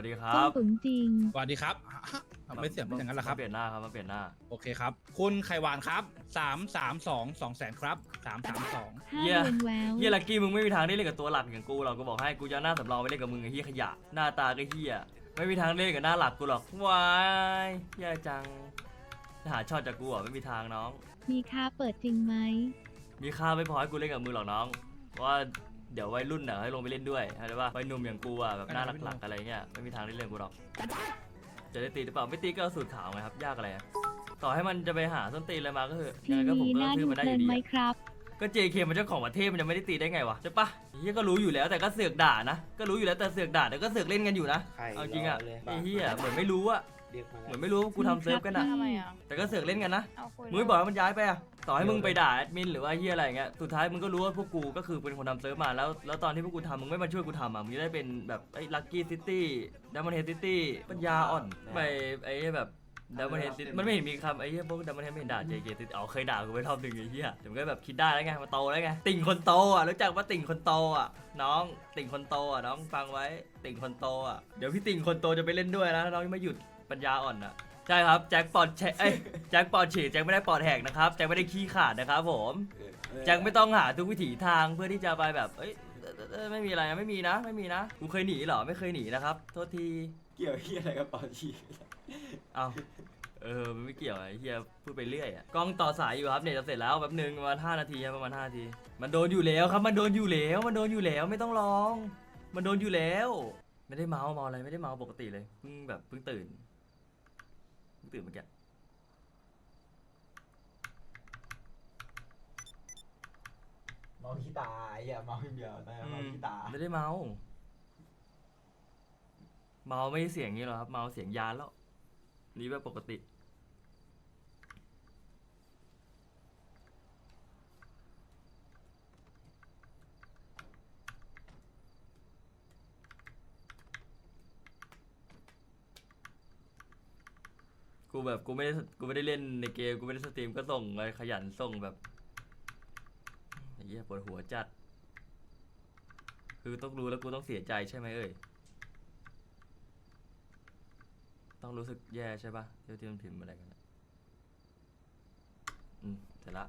วัสดีครัต้บตุ๋นจริง สวัสดีครับฮะทำไม่เสียงเป็นอย่างนั้นล่ะครับมาเปลี่ยนหน้าครับมาเปลี่ยนหน้า โอเคครับ คุณไข่หวานครับสามสามสองสองแสนครับสามสามสองห้าเหี้ย เดือนแววเฮียลักกี้มึงไม่มีทางได้เล่นกับตัวหลักอย่างกูหรอกกูบอกให้กูจะเอาหน้าสำรองไปเล่นกับมึงไอ้เฮียขยะหน้าตาก็เฮียไม่มีทางเล่นกับหน้าหลักกูหรอกวายเฮียจังหาช็อตจากกูอะไม่มีทางน้อง มีค่าเปิดจริงไหมมีค่าไม่พอให้กูเล่นกับมึงหรอกน้องเพราะว่า เดี๋ยววัยรุ่นน่ะให้ลงไปเล่นด้วยเข้าใจป่ะวัยหนุ่มอย่างกูอะแบบหน้าหลักๆอะไรเงี้ยไม่มีทางได้เล่นกูหรอกจะได้ตีหรือเปล่าไม่ตีก็เอาสูตรขาวไงครับยากอะไรอะต่อให้มันจะไปหาส้นตีนอะไรมาก็เถอะทียังไงก็ผมวีก็น่าซื้อดูมาได้เพอลินยู่ดีไหมอะ ครับ ก็ JK มันเจ้าของประเทศมันจะไม่ได้ตีได้ไงวะใช่ปะเฮียก็รู้อยู่แล้วแต่ก็เสือกด่านะ ก็รู้อยู่แล้วแต่เสือกด่าแต่ก็เสือกเล่นกันอยู่นะ ใครเอาจริงอะเลยไอ้เฮียเหมือนไม่รู้อะเรียกมาเหมือนไม่รู้ว่ากูทำเซิร์ฟกันอะครับทำไมอะแต่ก็เสือกเล่นกันนะเอาคุยมึงไม่บอกให้มันย้ายไปอะ ต่อให้มึงไปด่าแอดมินหรือว่าเฮียอะไรอย่างเงี้ยสุดท้ายมึงก็รู้ว่าพวกกูก็คือเป็นคนทำเซิร์ฟมาแล้วแล้วตอนที่พวกกูทำมึงไม่มาช่วยกูทำอะมึงจะได้เป็นแบบไอ้ลัคกี้ซิตี้ดัมเบิลเฮดซิตี้ปัญญาอ่อนไปไอ้แบบดัมเบิลเฮดซิตี้มันไม่เห็นมีคำไอ้เหี้ยพวกดัมเบิลเฮดไม่เห็นด่า JK ซิตี้อ๋อเคยด่ากูไปรอบหนึ่งไอ้เหี้ยเดี๋ยวมันก็แบบคิดได้แล้วไงมาโตแล้วไงติ่งคนโตอะรู้จักว่าติ่งคนโตอะน้องติ่งคนโตอะน้องฟังไว้ติ่งคนโตอะเดี๋ยวพี่ติ่งคนโตจะไปเล่นด้วยนะน้องยังไม่หยุดปัญญาอ่อนอะใช่ครับแจ็คปอดแฉเอ้ย แจ็คปอดฉีดแจ็คไม่ได้ปอดแหกนะครับแจ็คไม่ได้ขี้ขาดนะครับผมแจ็คไม่ต้องหาทุกวิถีทางเพื่อที่จะไปแบบเอ้ยเอ่อเอ่อไม่มีอะไรนะไม่มีนะ ไม่มีนะกูเคยหนีเหรอไม่เคยหนีนะครับโทษทีเกี่ยวเฮียอะไรกับปอชีเอาเออมันไม่เกี่ยวไอ้เฮียพูดไปเรื่อยอะกล้องต่อสายอยู่ครับเนี่ยจะเสร็จแล้วแป๊บนึงประมาณ5นาทีครับประมาณ5นาที มันโดนอยู่แล้วครับมันโดนอยู่แล้ว มันโดนอยู่แล้วไม่ต้องร้อง มันโดนอยู่แล้ว ไม่ได้เมาเมาอะไรไม่ได้เมาปกติเลยเพิ่งแบบเพิ่งตื่นเพิ่งตื่นเมื่อกี้ มาขี้ตาไอ้เหี้ยเมาอย่างเดียวแต่เมาขี้ตาไม่ได้เมา เมาไม่ใช่เสียงนี้หรอกครับ เมาเสียงยานแล้ว นี่แบบปกติ กูแบบกูไม่ได้กูไม่ได้เล่นในเกม กูไม่ได้สตรีมก็ส่งเลยขยันส่งแบบไอ้ เหี้ยปวดหัวจัด คือต้องรู้แล้วกูต้องเสียใจใช่ไหมเอ่ย ต้องรู้สึกแย่ใช่ปะเที่ที่มันพิมพ์อะไรกันอะอืมเสร็จละ